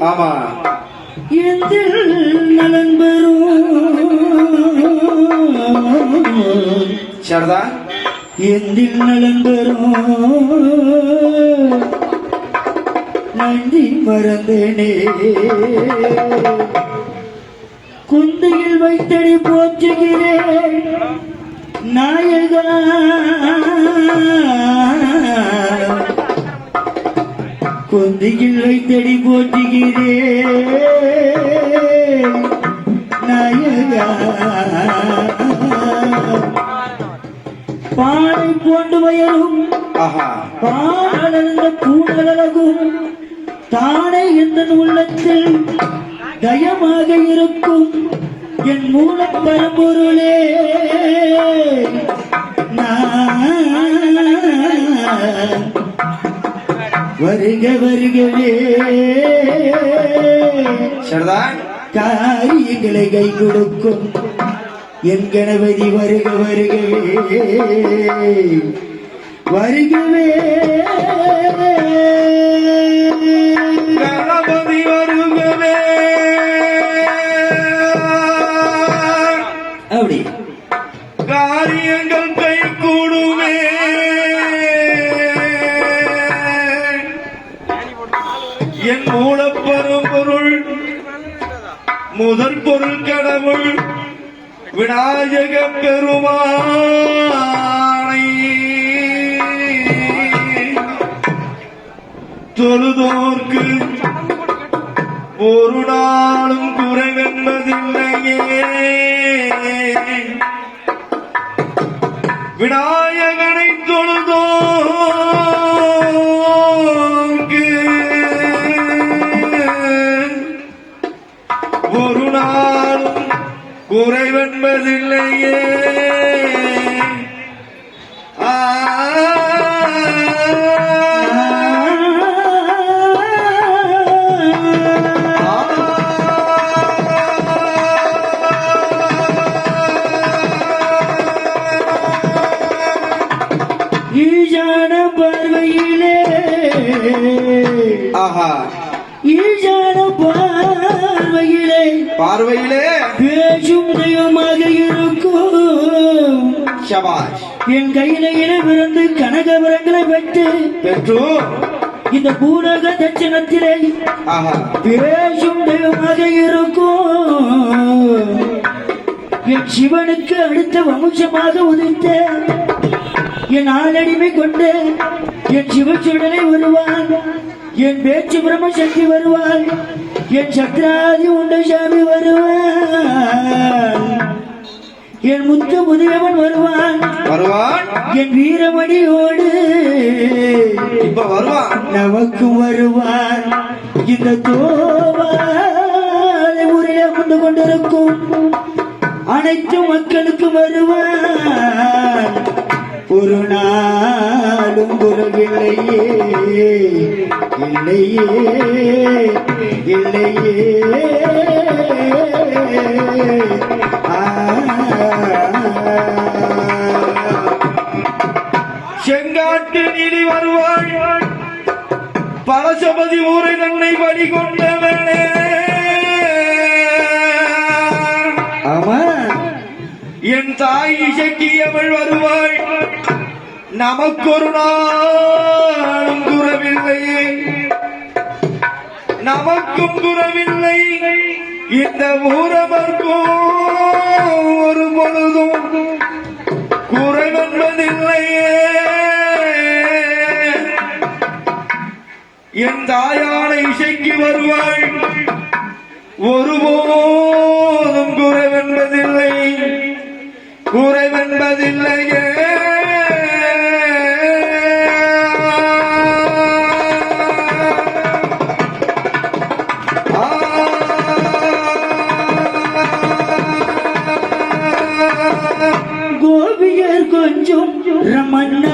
ஆமா. நலன் பெறும் சரிதான் எந்தில் நலன் பெறும் நன்றி மறந்தேனே. குந்தையில் வைத்தடி போற்றுகிறேன். நாயகா குந்தியில் வைத்தடி போற்றுகிறேன். நாயகா. பானை போண்டு வயலும் பாடலந்த பூடலகும் தானே எந்த உள்ளத்தில் தயமாக இருக்கும் என் மூல பரம்பொருளே. நான் வருக வருகவே. சரிதான் காரியங்களை கை கொடுக்கும். என் கணபதி வருக வருகவே. வருகவே. முதல் பொருள் கடவுள் விநாயக பெருமானை. தொழுதோர்க்கு ஒரு நாளும் குறைவென்பதில்லையே விநாயகனை தொழுதோ நாளும் குறைவென்பதில்லையே. ஆ. ஈஜான பார்வையிலே ஆஹா. ஈஜான பார்வையிலே பார்வையிலே பேசும் தெய்வமாக இருக்கும். ஷபாஷ் என் கையில பிறந்து கனகவரங்களை பெற்று பெற்று இந்த பூரக தட்சணத்திலே பேசும் தெய்வமாக இருக்கும். என் சிவனுக்கு அடுத்த வம்சமாக உதித்த என் ஆளடிமை கொண்டு என் சிவச்சுடனை வருவான் என் பேச்சு பிரம்மசக்தி வருவான் என் சக்கராதி உண்ட சாமி வருவான் என் முத்து முதியவன் வருவான். வருவான். என் வீரமணியோடு இப்ப வருவான். நமக்கு வருவான். இந்த தோவாலை ஊரில் அமர்ந்து கொண்டிருக்கும் அனைத்து மக்களுக்கு வருவான். ஒரு நாளும் குறவில்லையே இல்லையே இல்லையே. செங்காட்டு நிலி வருவாய் பரசபதி ஊரை தன்னை பலி கொண்டவனே தாய் இசக்கியவள் வருவாள். நமக்கொரு நாளும் குறவில்லையே நமக்கும் குறவில்லை இந்த ஊரவர்க்கும் ஒரு பொழுதும் குறைவென்பதில்லையே என் தாயான இசைக்கு வருவாள். ஒருபோதும் குறைவென்பதில்லை. குறைவென்பதில்லையே. கோபியர் கொஞ்சம் ரமண்ண